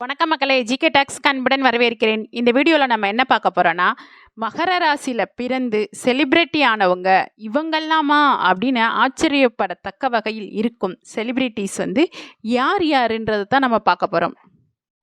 வணக்கம் மக்களே GK tax கண்புடன் வரவேற்கிறேன். இந்த வீடியோவில் நம்ம என்ன பார்க்க போகிறோன்னா மகர ராசியில் பிறந்து செலிப்ரிட்டி ஆனவங்க இவங்கெல்லாமா அப்படின்னு ஆச்சரியப்படத்தக்க வகையில் இருக்கும் செலிப்ரிட்டிஸ் வந்து யார் யாருன்றது தான் நம்ம பார்க்க போகிறோம்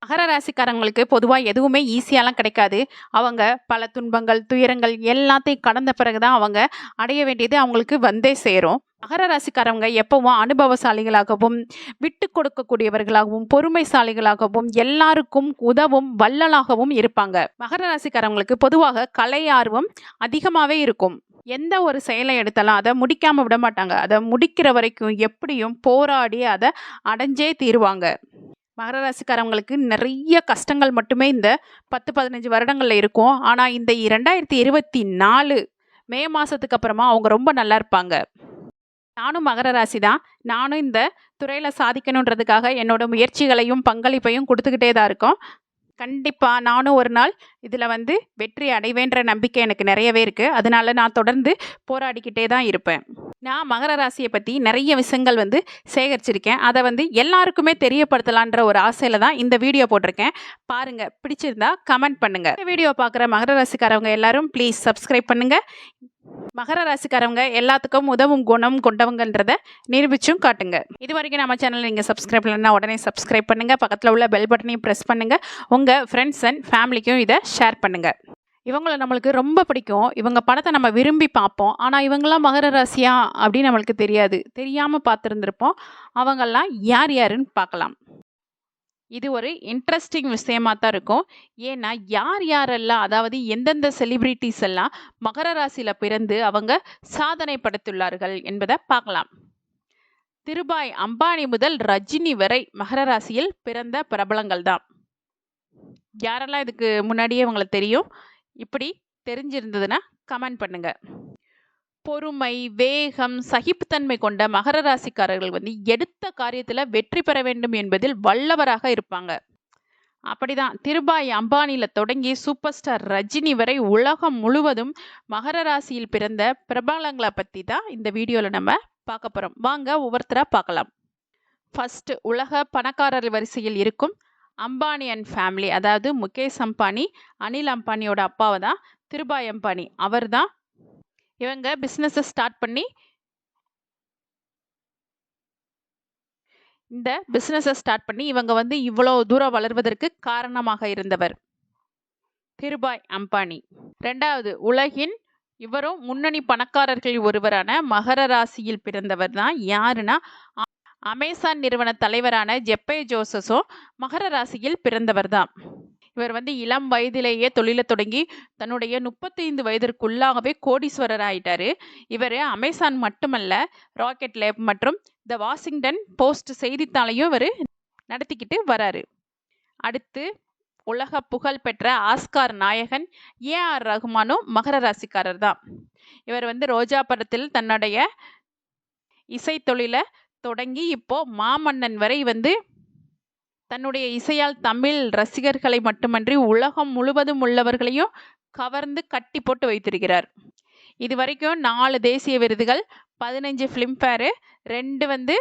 மகர ராசிக்காரங்களுக்கு பொதுவாக எதுவுமே ஈஸியாலாம் கிடைக்காது. அவங்க பல துன்பங்கள் துயரங்கள் எல்லாத்தையும் கடந்த பிறகு தான் அவங்க அடைய வேண்டியது அவங்களுக்கு வந்தே சேரும். மகர ராசிக்காரவங்க எப்பவும் அனுபவசாலிகளாகவும் விட்டு கொடுக்கக்கூடியவர்களாகவும் பொறுமைசாலிகளாகவும் எல்லாருக்கும் உதவும் வள்ளலாகவும் இருப்பாங்க. மகர ராசிக்காரவங்களுக்கு பொதுவாக கலை ஆர்வம் அதிகமாகவே இருக்கும். எந்த ஒரு செயலை எடுத்தாலும் அதை முடிக்காமல் விட மாட்டாங்க. அதை முடிக்கிற வரைக்கும் எப்படியும் போராடி அதை அடைஞ்சே தீருவாங்க. மகர ராசிக்காரவங்களுக்கு நிறைய கஷ்டங்கள் மட்டுமே இந்த பத்து பதினஞ்சு வருடங்களில் இருக்கும். ஆனால் இந்த ரெண்டாயிரத்தி இருபத்தி நாலு மே மாதத்துக்கு அப்புறமா அவங்க ரொம்ப நல்லா இருப்பாங்க. நானும் மகர ராசி தான் நானும் இந்த துறையில் சாதிக்கணுன்றதுக்காக என்னோட முயற்சிகளையும் பங்களிப்பையும் கொடுத்துக்கிட்டே தான் இருக்கோம். கண்டிப்பாக நானும் ஒரு நாள் இதில் வந்து வெற்றி அடைவேன்ற நம்பிக்கை எனக்கு நிறையவே இருக்குது அதனால நான் தொடர்ந்து போராடிக்கிட்டே தான் இருப்பேன். நான் மகர ராசியை பற்றி நிறைய விஷயங்கள் வந்து சேகரிச்சிருக்கேன். அதை வந்து எல்லாருக்குமே தெரியப்படுத்தலான்ற ஒரு ஆசையில் தான் இந்த வீடியோ போட்டிருக்கேன். பாருங்கள் பிடிச்சிருந்தா கமெண்ட் பண்ணுங்கள் இந்த வீடியோ பார்க்குற மகர ராசிக்காரவங்க எல்லாரும் ப்ளீஸ் சப்ஸ்கிரைப் பண்ணுங்கள் மகர ராசிக்காரவங்க எல்லாத்துக்கும் உதவும் குணம் கொண்டவங்கன்றத நிரூபிச்சும் காட்டுங்க. இது வரைக்கும் நம்ம சேனல் நீங்கள் சப்ஸ்கிரைப் பண்ணலன்னா உடனே சப்ஸ்கிரைப் பண்ணுங்கள் பக்கத்தில் உள்ள பெல் பட்டனையும் ப்ரெஸ் பண்ணுங்கள் உங்கள் ஃப்ரெண்ட்ஸ் அண்ட் ஃபேமிலிக்கும் இதை ஷேர் பண்ணுங்கள் இவங்கள நம்மளுக்கு ரொம்ப பிடிக்கும். இவங்க படத்தை நம்ம விரும்பி பார்ப்போம். ஆனால் இவங்கெல்லாம் மகர ராசியா அப்படின்னு நம்மளுக்கு தெரியாது. தெரியாமல் பார்த்துருந்துருப்போம். அவங்கெல்லாம் யார் யாருன்னு பார்க்கலாம். இது ஒரு இன்ட்ரெஸ்டிங் விஷயமா தான் இருக்கும். ஏன்னா யார் யாரெல்லாம் அதாவது எந்தெந்த செலிப்ரிட்டிஸ் எல்லாம் மகர ராசியில் பிறந்து அவங்க சாதனை படைத்துள்ளார்கள் என்பதை பார்க்கலாம். திருபாய் அம்பானி முதல் ரஜினி வரை மகர ராசியில் பிறந்த பிரபலங்கள் தான். யாரெல்லாம் இதுக்கு முன்னாடியே உங்களுக்கு தெரியும்? இப்படி தெரிஞ்சிருந்ததுன்னா கமெண்ட் பண்ணுங்கள் பொறுமை வேகம் சகிப்புத்தன்மை கொண்ட மகர ராசிக்காரர்கள் வந்து எடுத்த காரியத்தில் வெற்றி பெற வேண்டும் என்பதில் வல்லவராக இருப்பாங்க. அப்படிதான் திருபாய் அம்பானியில் தொடங்கி சூப்பர் ஸ்டார் ரஜினி வரை உலகம் முழுவதும் மகர ராசியில் பிறந்த பிரபலங்களை பற்றி தான் இந்த வீடியோவில் நம்ம பார்க்க போகிறோம் வாங்க ஒவ்வொருத்தராக பார்க்கலாம். ஃபர்ஸ்ட் உலக பணக்காரர் வரிசையில் இருக்கும் அம்பானி அண்ட் ஃபேமிலி அதாவது முகேஷ் அம்பானி அனில் அம்பானியோட அப்பாவை தான் திருபாய் அம்பானி. அவர் தான் இவங்க பிஸ்னஸை ஸ்டார்ட் பண்ணி இந்த பிஸ்னஸை ஸ்டார்ட் பண்ணி இவங்க வந்து இவ்வளோ தூரம் வளர்வதற்கு காரணமாக இருந்தவர். திருபாய் அம்பானி. ரெண்டாவது உலகின் இவரும் முன்னணி பணக்காரர்களில் ஒருவரான மகர ராசியில் பிறந்தவர் தான். யாருன்னா அமேசான் நிறுவன தலைவரான ஜெப்பே ஜோசஸும் மகர ராசியில் பிறந்தவர் தான். இவர் வந்து இளம் வயதிலேயே தொழிலை தொடங்கி தன்னுடைய முப்பத்தைந்து வயதிற்குள்ளாகவே கோடீஸ்வரர் ஆயிட்டாரு இவர் அமேசான் மட்டுமல்ல ராக்கெட் லேப் மற்றும் த வாஷிங்டன் போஸ்ட் செய்தித்தாளையும் இவர் நடத்திக்கிட்டு வராரு. அடுத்து உலக புகழ் பெற்ற ஆஸ்கார் நாயகன் ஏ ஆர் ரகுமானும் மகர ராசிக்காரர் தான். இவர் வந்து ரோஜா படத்தில் தன்னுடைய இசை தொழிலை தொடங்கி இப்போ மாமன்னன் வரை வந்து தன்னுடைய இசையால் தமிழ் ரசிகர்களை மட்டுமன்றி உலகம் முழுவதும் உள்ளவர்களையும் கவர்ந்து கட்டி போட்டு வைத்திருக்கிறார். இது வரைக்கும் நாலு தேசிய விருதுகள் பதினஞ்சு ஃபிலிம்ஃபேரு ரெண்டு வந்து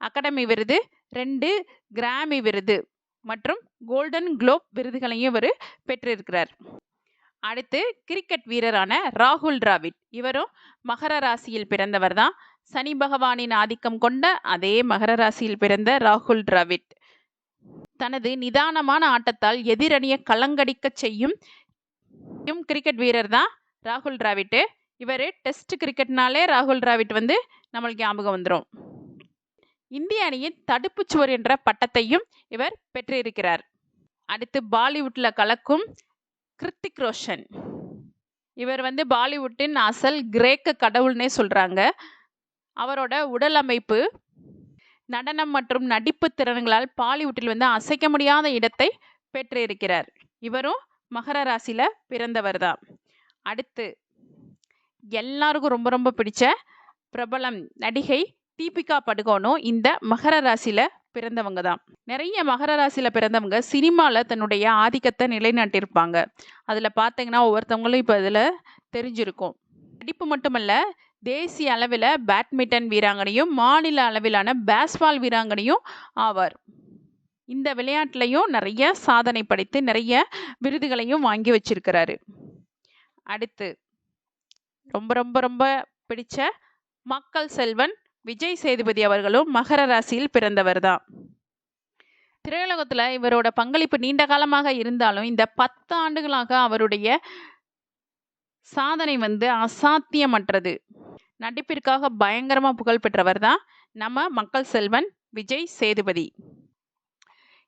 அகாடமி விருது ரெண்டு கிராமி விருது மற்றும் கோல்டன் குளோப் விருதுகளையும் இவர் பெற்றிருக்கிறார். அடுத்து கிரிக்கெட் வீரரான ராகுல் டிராவிட். இவரும் மகர ராசியில் பிறந்தவர் தான். சனி பகவானின் ஆதிக்கம் கொண்ட அதே மகர ராசியில் பிறந்த ராகுல் டிராவிட். தனது நிதானமான ஆட்டத்தால் எதிரணியை கலங்கடிக்கச் செய்யும் கிரிக்கெட் வீரர் தான் ராகுல் டிராவிட்டு இவர் டெஸ்ட் கிரிக்கெட்னாலே ராகுல் டிராவிட் வந்து நம்மளுக்கு ஞாபகம் வந்துடும் இந்திய அணியின் தடுப்புச் சுவர் என்ற பட்டத்தையும் இவர் பெற்றிருக்கிறார். அடுத்து பாலிவுட்டில் கலக்கும் கிருத்திக் ரோஷன். இவர் வந்து பாலிவுட்டின் அசல் கிரேக்க கடவுள்னே சொல்றாங்க. அவரோட உடல் அமைப்பு நடனம் மற்றும் நடிப்பு திறன்களால் பாலிவுட்டில் வந்து அசைக்க முடியாத இடத்தை பெற்றிருக்கிறார். இவரும் மகர ராசியில பிறந்தவர் தான் அடுத்து எல்லாருக்கும் ரொம்ப ரொம்ப பிடிச்ச பிரபலம் நடிகை தீபிகா படுகோனும் இந்த மகர ராசியில பிறந்தவங்க தான் நிறைய மகர ராசியில பிறந்தவங்க சினிமாவில் தன்னுடைய ஆதிக்கத்தை நிலைநாட்டியிருப்பாங்க. அதில் பார்த்தீங்கன்னா ஒவ்வொருத்தவங்களும் இப்போ இதில் தெரிஞ்சிருக்கும். நடிப்பு மட்டுமல்ல தேசிய அளவில் பேட்மிண்டன் வீராங்கனையும் மாநில அளவிலான பேஸ்பால் வீராங்கனையும் ஆவார். இந்த விளையாட்டுலையும் நிறைய சாதனை படைத்து நிறைய விருதுகளையும் வாங்கி வச்சிருக்கிறாரு. அடுத்து ரொம்ப ரொம்ப ரொம்ப பிடிச்ச மக்கள் செல்வன் விஜய் சேதுபதி அவர்களும் மகர ராசியில் பிறந்தவர் தான். திரையுலகத்தில் இவரோட பங்களிப்பு நீண்ட காலமாக இருந்தாலும் இந்த பத்து ஆண்டுகளாக அவருடைய சாதனை வந்து அசாத்தியமற்றது. நடிப்பிற்காக பயங்கரமாக புகழ் பெற்றவர் தான் நம்ம மக்கள் செல்வன் விஜய் சேதுபதி.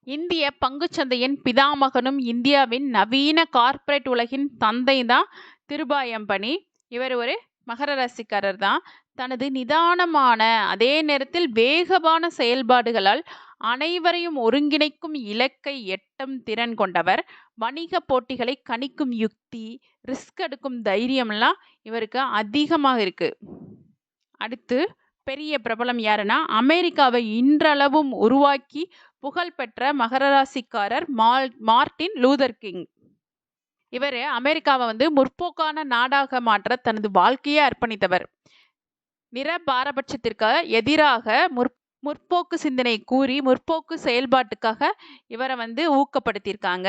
இந்திய பங்குச்சந்தையின் பிதாமகனும் இந்தியாவின் நவீன கார்ப்பரேட் உலகின் தந்தை தான் திருபாயம்பனி இவர் ஒரு மகர ராசிக்காரர் தான் தனது நிதானமான அதே நேரத்தில் வேகமான செயல்பாடுகளால் அனைவரையும் ஒருங்கிணைக்கும் இலக்கை எட்டும் திறன் கொண்டவர். வணிக போட்டிகளை கணிக்கும் யுக்தி ரிஸ்க் எடுக்கும் தைரியம்லாம் இவருக்கு அதிகமாக இருக்கு. அடுத்து பெரிய பிரபலம் யாருன்னா அமெரிக்காவை இன்றளவும் உருவாக்கி புகழ்பெற்ற மகர ராசிக்காரர் மால் மார்ட்டின் லூதர் கிங். இவர் அமெரிக்காவை வந்து முற்போக்கான நாடாக மாற்ற தனது வாழ்க்கையை அர்ப்பணித்தவர். நிற பாரபட்சத்திற்கு எதிராக முற் முற்போக்கு சிந்தனை கூறி முற்போக்கு செயல்பாட்டுக்காக இவரை வந்து ஊக்கப்படுத்தியிருக்காங்க.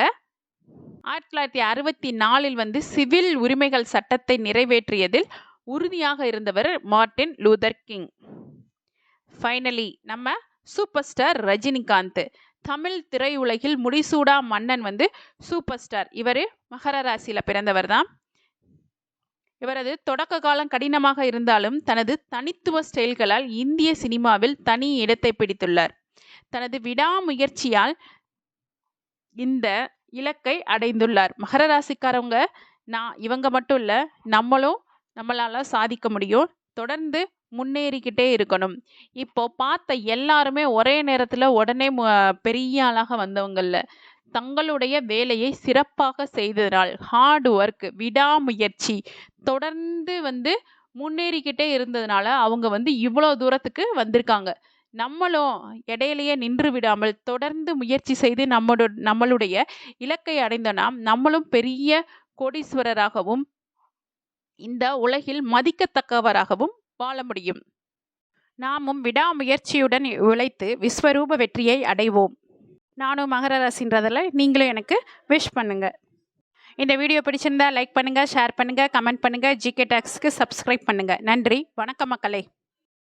ஆயிரத்தி தொள்ளாயிரத்தி அறுபத்தி நாலில் வந்து சிவில் உரிமைகள் சட்டத்தை நிறைவேற்றியதில் உறுதியாக இருந்தவர் மார்ட்டின் லூதர் கிங். ஃபைனலி நம்ம சூப்பர் ஸ்டார் ரஜினிகாந்த். தமிழ் திரையுலகில் முடிசூடா மன்னன் வந்து சூப்பர் ஸ்டார் இவர் மகர ராசியில் பிறந்தவர் தான். இவரது தொடக்க காலம் கடினமாக இருந்தாலும் தனது தனித்துவ ஸ்டைல்களால் இந்திய சினிமாவில் தனி இடத்தை பிடித்துள்ளார். தனது விடாமுயற்சியால் இந்த இலக்கை அடைந்துள்ளார். மகர ராசிக்காரவங்க நான் இவங்க மட்டும் இல்லை நம்மளும் நம்மளால சாதிக்க முடியும். தொடர்ந்து முன்னேறிக்கிட்டே இருக்கணும். இப்போ பார்த்த எல்லாருமே ஒரே நேரத்தில் உடனே பெரிய ஆளாக வந்தவங்கல்ல தங்களுடைய வேலையை சிறப்பாக செய்ததனால் ஹார்ட் ஒர்க் விடாமுயற்சி தொடர்ந்து வந்து முன்னேறிக்கிட்டே இருந்ததுனால அவங்க வந்து இவ்வளோ தூரத்துக்கு வந்திருக்காங்க. நம்மளும் இடையிலேயே நின்று விடாமல் தொடர்ந்து முயற்சி செய்து நம்மளோட நம்மளுடைய இலக்கை அடைந்தோன்னா நம்மளும் பெரிய கோடீஸ்வரராகவும் இந்த உலகில் மதிக்கத்தக்கவராகவும் வாழ முடியும். நாமும் விடாமுயற்சியுடன் உழைத்து விஸ்வரூப வெற்றியை அடைவோம். நானும் மகர ராசின்றதில் நீங்களும் எனக்கு விஷ் பண்ணுங்கள் இந்த வீடியோ பிடிச்சிருந்தா லைக் பண்ணுங்கள் ஷேர் பண்ணுங்கள் கமெண்ட் பண்ணுங்கள் ஜிகே டாக்ஸ்க்கு சப்ஸ்கிரைப் பண்ணுங்கள் நன்றி வணக்கம் மக்களே.